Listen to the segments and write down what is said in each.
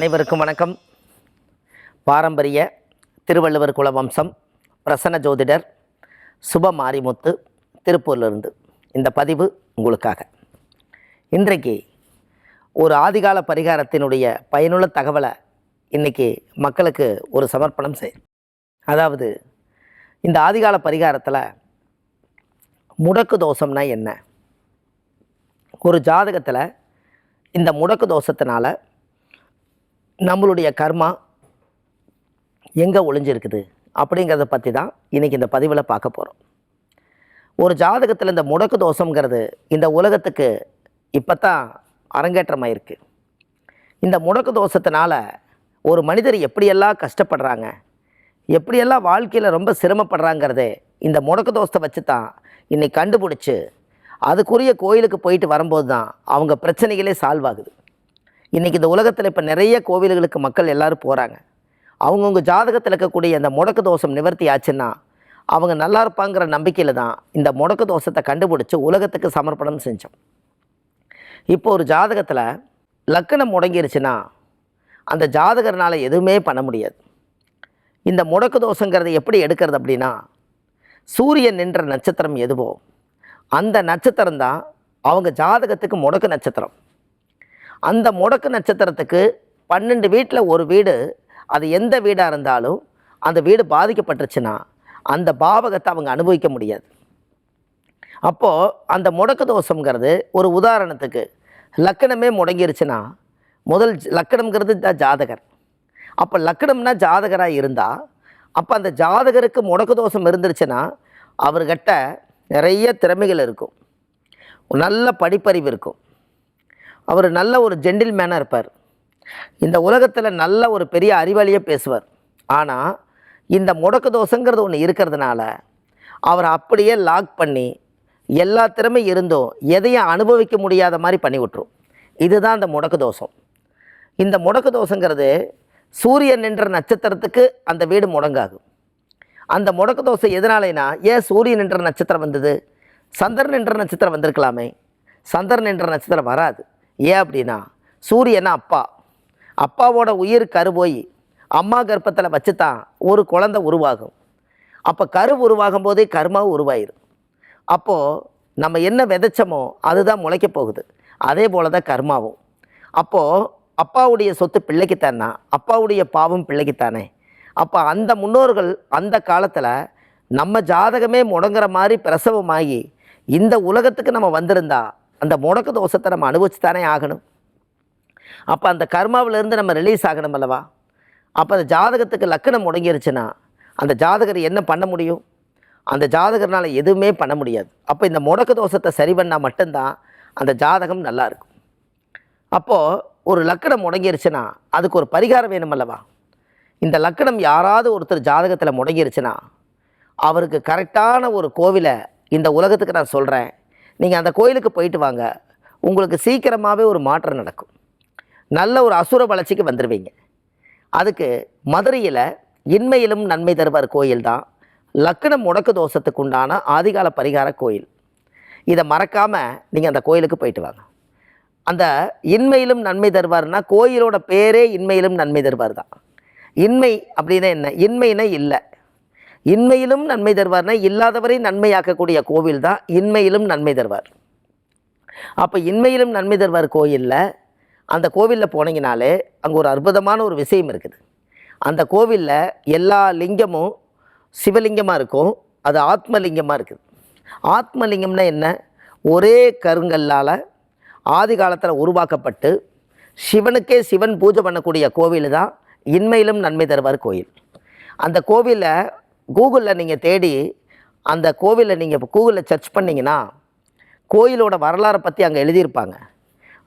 அனைவருக்கும் வணக்கம். பாரம்பரிய திருவள்ளுவர் குலவம்சம் பிரசன்ன ஜோதிடர் சுப மாரிமுத்து திருப்பூர்லேருந்து இந்த பதிவு உங்களுக்காக. இன்றைக்கு ஒரு ஆதிகால பரிகாரத்தினுடைய பயனுள்ள தகவலை இன்றைக்கி மக்களுக்கு ஒரு சமர்ப்பணம் செய் அதாவது இந்த ஆதிகால பரிகாரத்தில் முடக்கு தோஷம்னா என்ன? ஒரு ஜாதகத்தில் இந்த முடக்கு தோஷத்தினால நம்மளுடைய கர்மா எங்கே ஒளிஞ்சிருக்குது அப்படிங்கிறத பற்றி தான் இன்றைக்கி இந்த பதிவில் பார்க்க போகிறோம் ஒரு ஜாதகத்தில் இந்த முடக்கு தோஷங்கிறது இந்த உலகத்துக்கு இப்போ தான் அரங்கேற்றமாயிருக்கு. இந்த முடக்கு தோஷத்தினால ஒரு மனிதர் எப்படியெல்லாம் கஷ்டப்படுறாங்க எப்படியெல்லாம் வாழ்க்கையில் ரொம்ப சிரமப்படுறாங்கிறதே இந்த முடக்கு தோஷத்தை வச்சு தான் இன்னைக்கு கண்டுபிடிச்சி அதுக்குரிய கோயிலுக்கு போயிட்டு வரும்போது தான் அவங்க பிரச்சனைகளே சால்வ் ஆகுது. இன்றைக்கி இந்த உலகத்தில் இப்போ நிறைய கோவில்களுக்கு மக்கள் எல்லாரும் போகிறாங்க அவங்கவுங்க ஜாதகத்தில் இருக்கக்கூடிய அந்த முடக்கு தோஷம் நிவர்த்தி ஆச்சுன்னா அவங்க நல்லா இருப்பாங்கிற நம்பிக்கையில் தான் இந்த முடக்கு தோஷத்தை கண்டுபிடிச்சி உலகத்துக்கு சமர்ப்பணம் செஞ்சோம். இப்போ ஒரு ஜாதகத்தில் லக்கணம் முடங்கிருச்சுன்னா அந்த ஜாதகர்னால் எதுவுமே பண்ண முடியாது. இந்த முடக்கு தோஷங்கிறத எப்படி எடுக்கிறது அப்படின்னா சூரியன் நின்ற நட்சத்திரம் எதுவோ அந்த நட்சத்திரம் தான் அவங்க ஜாதகத்துக்கு முடக்கு நட்சத்திரம். அந்த முடக்கு நட்சத்திரத்துக்கு பன்னெண்டு வீட்டில் ஒரு வீடு அது எந்த வீடாக இருந்தாலும் அந்த வீடு பாதிக்கப்பட்டுருச்சுன்னா அந்த பாவகத்தை அவங்க அனுபவிக்க முடியாது. அப்போது அந்த முடக்கு தோஷங்கிறது ஒரு உதாரணத்துக்கு லக்கணமே முடங்கிருச்சுன்னா முதல் லக்கணம்ங்கிறது தான் ஜாதகர். அப்போ லக்கணம்னா ஜாதகராக இருந்தால் அப்போ அந்த ஜாதகருக்கு முடக்கு தோஷம் இருந்துருச்சுன்னா அவர்கிட்ட நிறைய திறமைகள் இருக்கும். நல்ல படிப்பறிவு இருக்கும். அவர் நல்ல ஒரு ஜென்டில் மேனாக இருப்பார். இந்த உலகத்தில் நல்ல ஒரு பெரிய அறிவாளியாக பேசுவார். ஆனால் இந்த முடக்கு தோசைங்கிறது ஒன்று இருக்கிறதுனால அவர் அப்படியே லாக் பண்ணி எல்லா திறமை இருந்தும் எதையும் அனுபவிக்க முடியாத மாதிரி பண்ணி விட்டுரும். இதுதான் அந்த முடக்கு தோஷம் இந்த முடக்கு தோசைங்கிறது சூரியன் என்ற நட்சத்திரத்துக்கு அந்த வீடு முடங்காகும். அந்த முடக்கு தோசை எதனாலேனா ஏன் சூரியன் என்ற நட்சத்திரம் வந்தது? சந்திரன் என்ற நட்சத்திரம் வந்திருக்கலாமே. சந்திரன் என்ற நட்சத்திரம் வராது. ஏன் அப்படின்னா சூரியனா அப்பா. அப்பாவோட உயிர் கரு போய் அம்மா கர்ப்பத்தில் வச்சு தான் ஒரு குழந்தை உருவாகும். அப்போ கரு உருவாகும் போதே கர்மாவும் உருவாயிரும். அப்போது நம்ம என்ன விதைச்சோமோ அதுதான் முளைக்க போகுது. அதே போல தான் கர்மாவும். அப்போது அப்பாவுடைய சொத்து பிள்ளைக்குத்தானா? அப்பாவுடைய பாவம் பிள்ளைக்குத்தானே? அப்போ அந்த முன்னோர்கள் அந்த காலத்தில் நம்ம ஜாதகமே முடங்குற மாதிரி பிரசவமாகி இந்த உலகத்துக்கு நம்ம வந்திருந்தா அந்த முடக்கு தோஷத்தை நம்ம அனுபவிச்சு தானே ஆகணும். அப்போ அந்த கர்மாவிலேருந்து நம்ம ரிலீஸ் ஆகணும் அல்லவா? அப்போ அந்த ஜாதகத்துக்கு லக்கணம் முடங்கிருச்சுன்னா அந்த ஜாதகர் என்ன பண்ண முடியும்? அந்த ஜாதகர்னால் எதுவுமே பண்ண முடியாது. அப்போ இந்த முடக்கு தோஷத்தை சரி பண்ணால் மட்டும்தான் அந்த ஜாதகம் நல்லாயிருக்கும் அப்போது ஒரு லக்கணம் முடங்கிருச்சுன்னா அதுக்கு ஒரு பரிகாரம் வேணும் அல்லவா? இந்த லக்கணம் யாராவது ஒருத்தர் ஜாதகத்தில் முடங்கிருச்சுன்னா அவருக்கு கரெக்டான ஒரு கோவிலை இந்த உலகத்துக்கு நான் சொல்கிறேன் நீங்கள் அந்த கோயிலுக்கு போயிட்டு வாங்க. உங்களுக்கு சீக்கிரமாகவே ஒரு மாற்றம் நடக்கும். நல்ல ஒரு அசுர வளர்ச்சிக்கு வந்துடுவீங்க அதுக்கு மதுரையில் இன்மையிலும் நன்மை தருவார் கோயில் தான். லக்னம் முடக்கு தோஷத்துக்கு உண்டான ஆதிகால பரிகார கோயில். இதை மறக்காமல் நீங்கள் அந்த கோயிலுக்கு போயிட்டு வாங்க. அந்த இன்மையிலும் நன்மை தருவார்னா கோயிலோட பேரே இன்மையிலும் நன்மை தருவார் தான். இன்மை அப்படின்னா என்ன? இன்மைனா இல்லை. இன்மையிலும் நன்மை தருவார்னா இல்லாதவரை நன்மையாக்கக்கூடிய கோவில் தான் இன்மையிலும் நன்மை தருவார். அப்போ இன்மையிலும் நன்மை தருவார் கோயிலில் அந்த கோவிலில் போனீங்கனாலே அங்கே ஒரு அற்புதமான ஒரு விஷயம் இருக்குது. அந்த கோவிலில் எல்லா லிங்கமும் சிவலிங்கமாக இருக்கும் அது ஆத்மலிங்கமாக இருக்குது. ஆத்மலிங்கம்னா என்ன? ஒரே கருங்கல்லால் ஆதி காலத்தில் உருவாக்கப்பட்டு சிவனுக்கே சிவன் பூஜை பண்ணக்கூடிய கோவில் தான் இன்மையிலும் நன்மை தருவார் கோயில். அந்த கோவிலை கூகுளில் நீங்கள் தேடி அந்த கோவிலை நீங்கள் கூகுளில் சர்ச் பண்ணிங்கன்னா கோயிலோட வரலாறை பற்றி அங்கே எழுதியிருப்பாங்க.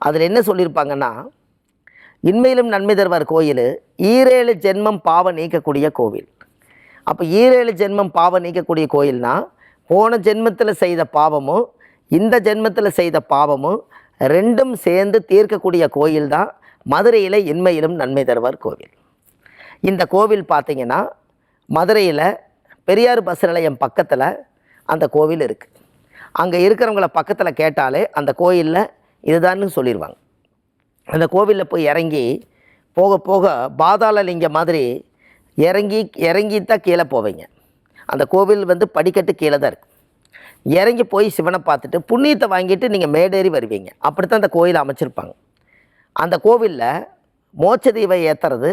அதில் என்ன சொல்லியிருப்பாங்கன்னா இன்மையிலும் நன்மை தருவார் கோயில் ஈரேழு ஜென்மம் பாவம் நீக்கக்கூடிய கோவில். அப்போ ஈரேழு ஜென்மம் பாவம் நீக்கக்கூடிய கோயில்னால் போன ஜென்மத்தில் செய்த பாவமும் இந்த ஜென்மத்தில் செய்த பாவமும் ரெண்டும் சேர்ந்து தீர்க்கக்கூடிய கோயில் தான் மதுரையில் இன்மையிலும் நன்மை தருவார் கோவில். இந்த கோவில் பார்த்தீங்கன்னா மதுரையில் பெரியார் பஸ் நிலையம் பக்கத்தில் அந்த கோவில் இருக்குது அங்கே இருக்கிறவங்கள பக்கத்தில் கேட்டாலே அந்த கோயிலில் இதுதான்னு சொல்லிடுவாங்க அந்த கோவிலில் போய் இறங்கி போக போக பாதாளலிங்கம் மாதிரி இறங்கி இறங்கி தான் கீழே போவீங்க. அந்த கோவில் வந்து படிக்கட்டு கீழே தான் இருக்குது இறங்கி போய் சிவனை பார்த்துட்டு புண்ணியத்தை வாங்கிட்டு நீங்கள் மேடேறி வருவீங்க. அப்படி தான் அந்த கோயில் அமைச்சிருப்பாங்க. அந்த கோவிலில் மோட்ச தீவை ஏற்றுறது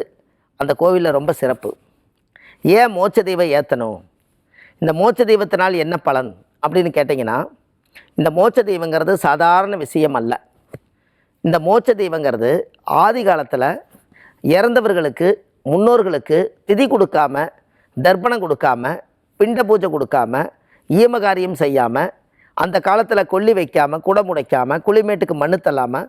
அந்த கோவிலில் ரொம்ப சிறப்பு. ஏன் மோட்ச தெய்வம் ஏற்றணும் இந்த மோட்ச தெய்வத்தினால் என்ன பலன்? அப்படின்னு கேட்டிங்கன்னா இந்த மோட்ச தெய்வங்கிறது சாதாரண விஷயம் அல்ல. இந்த மோட்ச தெய்வங்கிறது ஆதி காலத்தில் இறந்தவர்களுக்கு முன்னோர்களுக்கு திதி கொடுக்காம தர்ப்பணம் கொடுக்காம பிண்ட பூஜை கொடுக்காம ஈமகாரியம் செய்யாமல் அந்த காலத்தில் கொல்லி வைக்காமல் குடம் உடைக்காமல் குளிமேட்டுக்கு மண்ணு தள்ளாமல்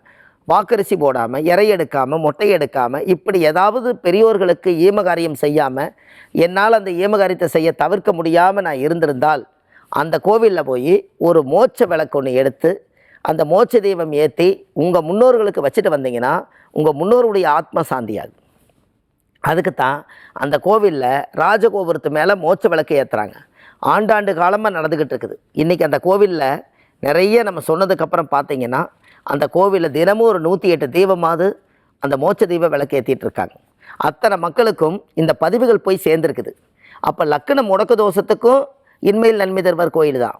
வாக்கரிசி போடாமல் இறை எடுக்காமல் மொட்டை எடுக்காமல் இப்படி ஏதாவது பெரியோர்களுக்கு ஈமகாரியம் செய்யாமல் என்னால் அந்த ஏமகாரியத்தை செய்ய தவிர்க்க முடியாமல் நான் இருந்திருந்தால் அந்த கோவிலில் போய் ஒரு மோட்ச விளக்கு ஒன்று எடுத்து அந்த மோட்ச தெய்வம் ஏற்றி உங்கள் முன்னோர்களுக்கு வச்சுட்டு வந்தீங்கன்னா உங்கள் முன்னோருடைய ஆத்ம சாந்தியாகும் அதுக்கு தான் அந்த கோவிலில் ராஜகோபுரத்து மேலே மோட்ச விளக்கு ஏற்றுறாங்க ஆண்டாண்டு காலமாக நடந்துக்கிட்டு இருக்குது. இன்றைக்கி அந்த கோவிலில் நிறைய நம்ம சொன்னதுக்கப்புறம் பார்த்தீங்கன்னா அந்த கோவிலில் தினமும் ஒரு நூற்றி எட்டு தீபமாவது அந்த மோட்ச தீப விளக்கு ஏற்றிட்டு இருக்காங்க. அத்தனை மக்களுக்கும் இந்த பதிவுகள் போய் சேர்ந்துருக்குது. அப்போ லக்கண முடக்கு தோஷத்துக்கும் இன்மையில் நன்மை தருவர் கோயில் தான்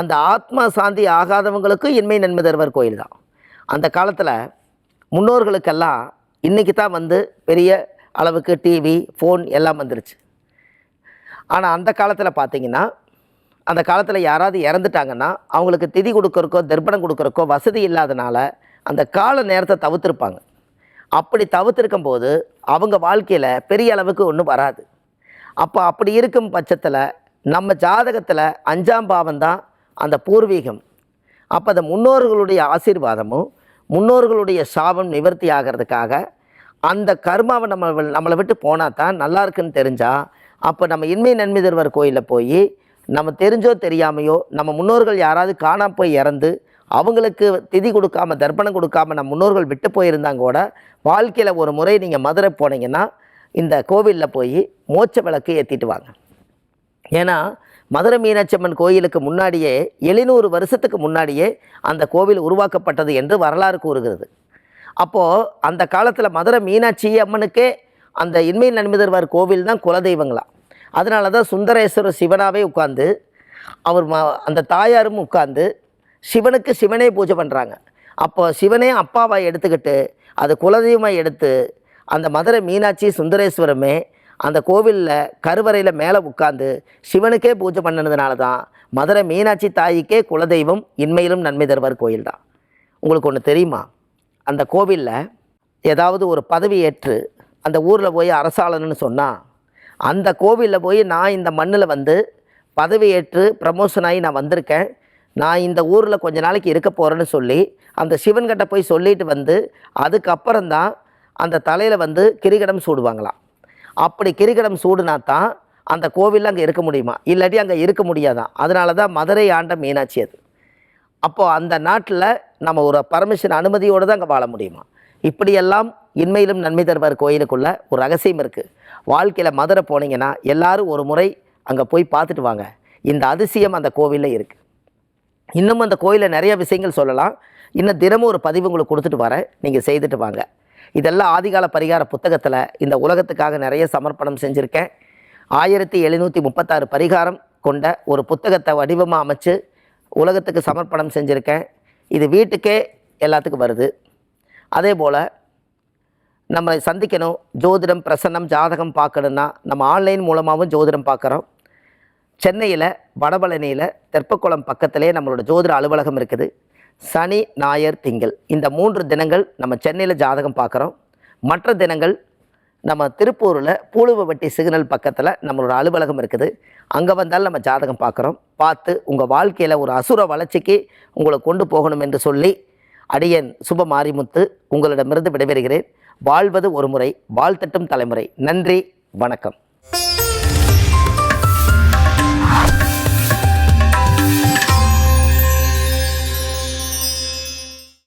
அந்த ஆத்மா சாந்தி ஆகாதவங்களுக்கும் இன்மை நன்மை தருவர் கோயில் தான் அந்த காலத்தில் முன்னோர்களுக்கெல்லாம் இன்றைக்கி தான் வந்து பெரிய அளவுக்கு டிவி ஃபோன் எல்லாம் வந்துருச்சு. ஆனால் அந்த காலத்தில் பார்த்தீங்கன்னா அந்த காலத்தில் யாராவது இறந்துட்டாங்கன்னா அவங்களுக்கு திதி கொடுக்குறக்கோ தர்ப்பணம் கொடுக்குறக்கோ வசதி இல்லாதனால அந்த கால நேரத்தை தவிர்த்துருப்பாங்க. அப்படி தவிர்த்திருக்கும் போது அவங்க வாழ்க்கையில் பெரிய அளவுக்கு ஒன்றும் வராது. அப்போ அப்படி இருக்கும் பட்சத்தில் நம்ம ஜாதகத்தில் அஞ்சாம் பாவம் தான் அந்த பூர்வீகம். அப்போ அந்த முன்னோர்களுடைய ஆசீர்வாதமும் முன்னோர்களுடைய சாபம் நிவர்த்தி ஆகிறதுக்காக அந்த கர்மாவை நம்ம நம்மளை விட்டு போனால் தான் நல்லா இருக்குன்னு தெரிஞ்சால் அப்போ நம்ம இன்மை நன்மை தருவர் கோயிலில் போய் நம்ம தெரிஞ்சோ தெரியாமையோ நம்ம முன்னோர்கள் யாராவது காணாம போய் இறந்து அவங்களுக்கு திதி கொடுக்காம தர்ப்பணம் கொடுக்காம நம்ம முன்னோர்கள் விட்டு போயிருந்தாங்க கூட வாழ்க்கையில் ஒரு முறை நீங்கள் மதுரை போனீங்கன்னா இந்த கோவிலில் போய் மோட்ச விளக்கு ஏற்றிட்டு வாங்க. ஏன்னா மதுரை மீனாட்சி அம்மன் கோயிலுக்கு முன்னாடியே எழுநூறு வருஷத்துக்கு முன்னாடியே அந்த கோவில் உருவாக்கப்பட்டது என்று வரலாறு கூறுகிறது. அப்போது அந்த காலத்தில் மதுரை மீனாட்சி அம்மனுக்கே அந்த இன்மை நன்மை தருவார் கோவில் தான் குலதெய்வங்களாம் அதனால தான் சுந்தரேஸ்வரர் சிவனாகவே உட்காந்து அவர் ம அந்த தாயாரும் உட்காந்து சிவனுக்கு சிவனே பூஜை பண்ணுறாங்க அப்போ சிவனே அப்பாவை எடுத்துக்கிட்டு அது குலதெய்வமாக எடுத்து அந்த மதுரை மீனாட்சி சுந்தரேஸ்வரமே அந்த கோவிலில் கருவறையில் மேலே உட்காந்து சிவனுக்கே பூஜை பண்ணினதுனால தான் மதுரை மீனாட்சி தாய்க்கே குலதெய்வம் இன்மையிலும் நன்மை தருவார் கோயில் தான் உங்களுக்கு ஒன்று தெரியுமா? அந்த கோவிலில் ஏதாவது ஒரு பதவி ஏற்று அந்த ஊரில் போய் அரசாளன்னு சொன்னால் அந்த கோவிலில் போய் நான் இந்த மண்ணில் வந்து பதவி ஏற்று ப்ரமோஷன் ஆகி நான் வந்திருக்கேன். நான் இந்த ஊரில் கொஞ்ச நாளைக்கு இருக்க போகிறேன்னு சொல்லி அந்த சிவன்கிட்ட போய் சொல்லிட்டு வந்து அதுக்கப்புறம்தான் அந்த தலையில் வந்து கிரிகடம் சூடுவாங்களாம். அப்படி கிரிகடம் சூடுனா தான் அந்த கோவிலில் அங்கே இருக்க முடியுமா? இல்லாட்டி அங்கே இருக்க முடியாதான் அதனால தான் மதுரை ஆண்ட மீனாட்சி அது. அப்போது அந்த நாட்டில் நம்ம ஒரு பர்மிஷன் அனுமதியோடு தான் அங்கே வாழ முடியுமா? இப்படியெல்லாம் இன்மையிலும் நன்மை தருவார் கோயிலுக்குள்ளே ஒரு ரகசியம் இருக்குது வாழ்க்கையில் மதுரை போனீங்கன்னா எல்லாரும் ஒரு முறை அங்கே போய் பார்த்துட்டு வாங்க. இந்த அதிசயம் அந்த கோவிலில் இருக்குது இன்னும் அந்த கோயிலில் நிறைய விஷயங்கள் சொல்லலாம். இன்னும் தினமும் ஒரு பதிவு உங்களுக்கு கொடுத்துட்டு வரேன். நீங்கள் செய்துட்டு வாங்க. இதெல்லாம் ஆதிகால பரிகார புத்தகத்தில் இந்த உலகத்துக்காக நிறைய சமர்ப்பணம் செஞ்சுருக்கேன். ஆயிரத்தி எழுநூற்றி முப்பத்தாறு பரிகாரம் கொண்ட ஒரு புத்தகத்தை வடிவமாக அமைச்சு உலகத்துக்கு சமர்ப்பணம் செஞ்சுருக்கேன். இது வீட்டுக்கே எல்லாத்துக்கும் வருது. அதே போல் நம்மளை சந்திக்கணும். ஜோதிடம் பிரசன்னம் ஜாதகம் பார்க்கணுன்னா நம்ம ஆன்லைன் மூலமாகவும் ஜோதிடம் பார்க்குறோம். சென்னையில் வடபழனியில் தெற்பக்குளம் பக்கத்திலே நம்மளோட ஜோதிட அலுவலகம் இருக்குது. சனி ஞாயிறு திங்கள். இந்த மூன்று தினங்கள் நம்ம சென்னையில் ஜாதகம் பார்க்குறோம். மற்ற தினங்கள் நம்ம திருப்பூரில் பூலுவவட்டி சிக்னல் பக்கத்தில் நம்மளோட அலுவலகம் இருக்குது. அங்கே வந்தாலும் நம்ம ஜாதகம் பார்க்குறோம். பார்த்து உங்கள் வாழ்க்கையில் ஒரு அசுர வளர்ச்சிக்கு உங்களை கொண்டு போகணும் என்று சொல்லி அடியன் சுப மாரிமுத்து உங்களிடமிருந்து விடைபெறுகிறேன். வாழ்வது ஒரு முறை வாழ்த்தட்டும் தலைமுறை. நன்றி வணக்கம்.